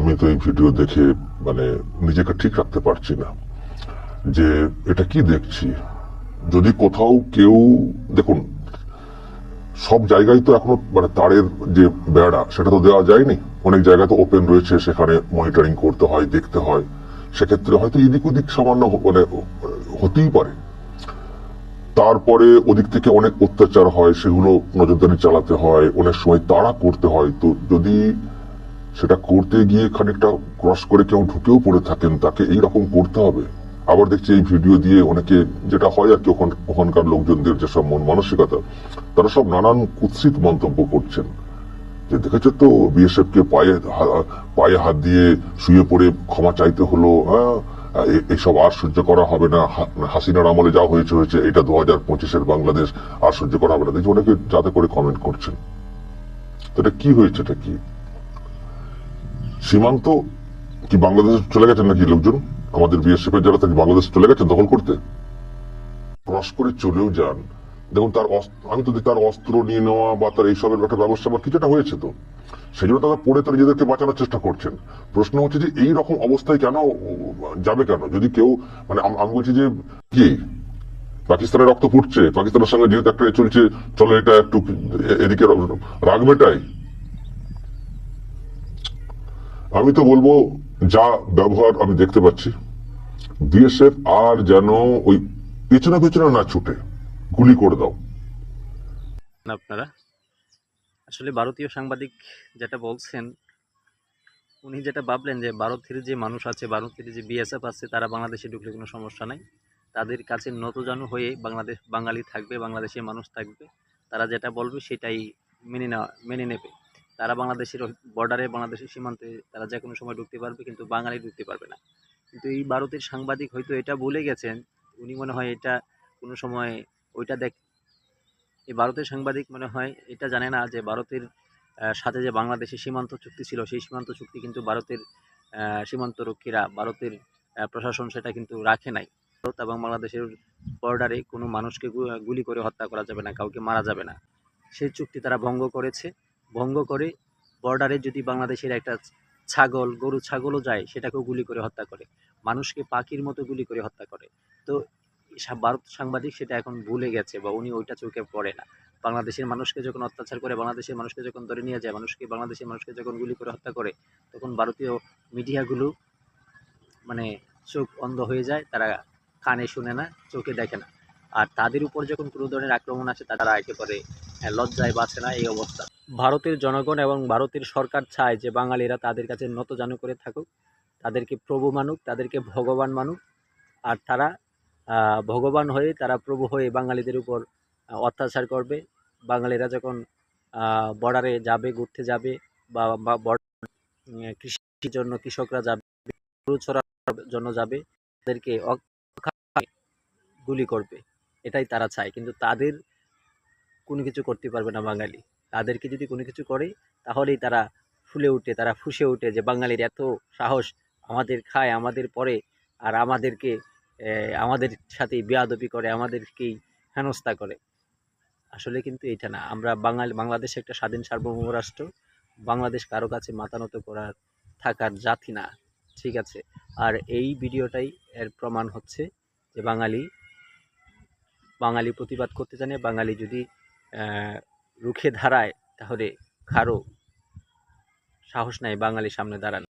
আমি তো এই ভিডিও দেখে মানে নিজেকে ঠিক রাখতে পারছি না। যে এটা কি দেখছি? যদি কোথাও কেউ, দেখুন, সব জায়গায় তো এখনও মানে তারের যে বেড়া, সেটা তো দেওয়া যায়নি। অনেক জায়গায় তো ওপেন রয়েছে, সেখানে মনিটরিং করতে হয়, দেখতে হয়। সেক্ষেত্রে হয়তো এদিক ওদিক সামান্য মানে হতেই পারে। তারপরে ওদিক থেকে অনেক অত্যাচার হয়, সেগুলো নজরদারি চালাতে হয়, অনেক সময় তাড়া করতে হয়। তো যদি সেটা করতে গিয়ে খানিকটা ক্রস করে কেউ ঢুকেও পড়ে থাকেন, তাকে এই রকম করতে হবে। আবার দেখছি এই ভিডিও দিয়ে অনেকে যেটা হয় আর কি ওখান- ওখানকার লোকজনদের যেসব মন মানসিকতা, তারা সব নানান কুৎসিত মন্তব্য করছেন। যে দেখেছ তো বিএসএফ কে পায়ে পায়ে হাত দিয়ে শুয়ে পড়ে ক্ষমা চাইতে হলো হ্যাঁ? এ- আর সহ্য করা হবে না। হাসিনার আমলে যা হয়েছে হয়েছে, এটা দু হাজার পঁচিশের বাংলাদেশ আর সহ্য করা হবে না। দেখছি অনেকে যাতে করে কমেন্ট করছেন। তো এটা কি হয়েছে, এটা কি? সীমান্ত কি বাংলাদেশে চলে গেছেন নাকি লোকজন? আমাদের বিএসএফ এর যারা তাকে বাংলাদেশ চলে গেছেন দখল করতে? ক্রস করে চলেও যান। দেখুন, তার আমি তো তার অস্ত্র নিয়ে নেওয়া বা তার এইসবের একটা ব্যবস্থা বা কিছুটা হয়েছে তো। সেই জন্য তারা পড়ে তারা নিজেদেরকে বাঁচানোর চেষ্টা করছেন। প্রশ্ন হচ্ছে যে এই রকম অবস্থায় কেন যাবে কেন? যদি কেউ মানে আমি বলছি যে, কি? পাকিস্তানের রক্ত ফুটছে। পাকিস্তানের সঙ্গে যেহেতু একটা চলছে চলো এটা একটু এদিকে রাখবেটাই আমি তো বলব, যা ব্যবহার আমি দেখতে পাচ্ছি বিএসএফ আর যেন ওই পেছনে পেছনে না ছুটে, গুলি করে দাও। আপনারা, আসলে ভারতীয় সাংবাদিক যেটা বলছেন, উনি যেটা ভাবলেন যে ভারতের যে মানুষ আছে, ভারতের যে বিএসএফ আছে, তারা বাংলাদেশে ঢুকলে কোনো সমস্যা নাই। তাদের কাছে নতজানু হয়ে বাংলাদেশ, বাঙালি থাকবে, বাংলাদেশের মানুষ থাকবে, তারা যেটা বলবে সেটাই মেনে নেওয়া, মেনে নেবে। তারা বাংলাদেশের বর্ডারে বাংলাদেশের সীমান্তে তারা যে কোনো সময় ঢুকতে পারবে, কিন্তু বাঙালি ঢুকতে পারবে না। কিন্তু এই ভারতের সাংবাদিক হয়তো এটা বলে গেছেন, উনি মনে হয় এটা কোনো সময় ওইটা দেখ, এই ভারতের সাংবাদিক মনে হয় এটা জানে না যে ভারতের সাথে যে বাংলাদেশের সীমান্ত চুক্তি ছিল, সেই সীমান্ত চুক্তি কিন্তু ভারতের সীমান্তরক্ষীরা, ভারতের প্রশাসন সেটা কিন্তু রাখে নাই। ভারত এবং বাংলাদেশের বর্ডারে কোনো মানুষকে গুলি করে হত্যা করা যাবে না, কাউকে মারা যাবে না। সেই চুক্তি তারা ভঙ্গ করেছে। ভঙ্গ করে বর্ডারে যদি বাংলাদেশের একটা ছাগল, গরু ছাগলও যায়, সেটাকেও গুলি করে হত্যা করে। মানুষকে পাখির মতো গুলি করে হত্যা করে। তো ভারত সাংবাদিক সেটা এখন ভুলে গেছে বা উনি ওইটা চোখে পড়ে না। বাংলাদেশের মানুষকে যখন অত্যাচার করে, বাংলাদেশের মানুষকে যখন ধরে নিয়ে যায়, মানুষকে, বাংলাদেশের মানুষকে যখন গুলি করে হত্যা করে, তখন ভারতীয় মিডিয়াগুলো মানে চোখ অন্ধ হয়ে যায়, তারা কানে শুনে না, চোখে দেখে না। আর তাদের উপর যখন কোনো ধরনের আক্রমণ আসে তারা একেবারে আহ, লজ্জায় বাঁচে না এই অবস্থা। ভারতের জনগণ এবং ভারতের সরকার চায় যে বাঙালিরা তাদের কাছে নতজানু করে থাকুক তাদেরকে প্রভু মানুক তাদেরকে ভগবান মানুক আর তারা ভগবান হয়ে তারা প্রভু হয়ে বাঙালিদের উপর অত্যাচার করবে। বাঙালিরা যখন বর্ডারে যাবে ঘুরতে যাবে বা কৃষির জন্য কৃষকরা যাবে গরু চড়ার জন্য যাবে তাদেরকে গুলি করবে। এটাই তারা চায়। কিন্তু তাদের কোনো কিছু করতে পারবে না বাঙালি। তাদেরকে যদি কোনো কিছু করে, তাহলেই তারা ফুলে উঠে, তারা ফুসে উঠে যে বাঙালির এত সাহস আমাদের খায়, আমাদের পরে আর আমাদেরকে আমাদের সাথে বেয়াদবি করে, আমাদেরকেই হেনস্থা করে। আসলে কিন্তু এটা না। আমরা বাঙালি, বাংলাদেশ একটা স্বাধীন সার্বভৌম রাষ্ট্র। বাংলাদেশ কারও কাছে মাতানত করার, থাকার জাতি না। ঠিক আছে? আর এই ভিডিওটাই এর প্রমাণ হচ্ছে যে বাঙালি বাঙালি প্রতিবাদ করতে জানে, বাঙালি যদি রুখে দাঁড়ায়, তাহলে কারও সাহস নাই বাঙালির সামনে দাঁড়ানো।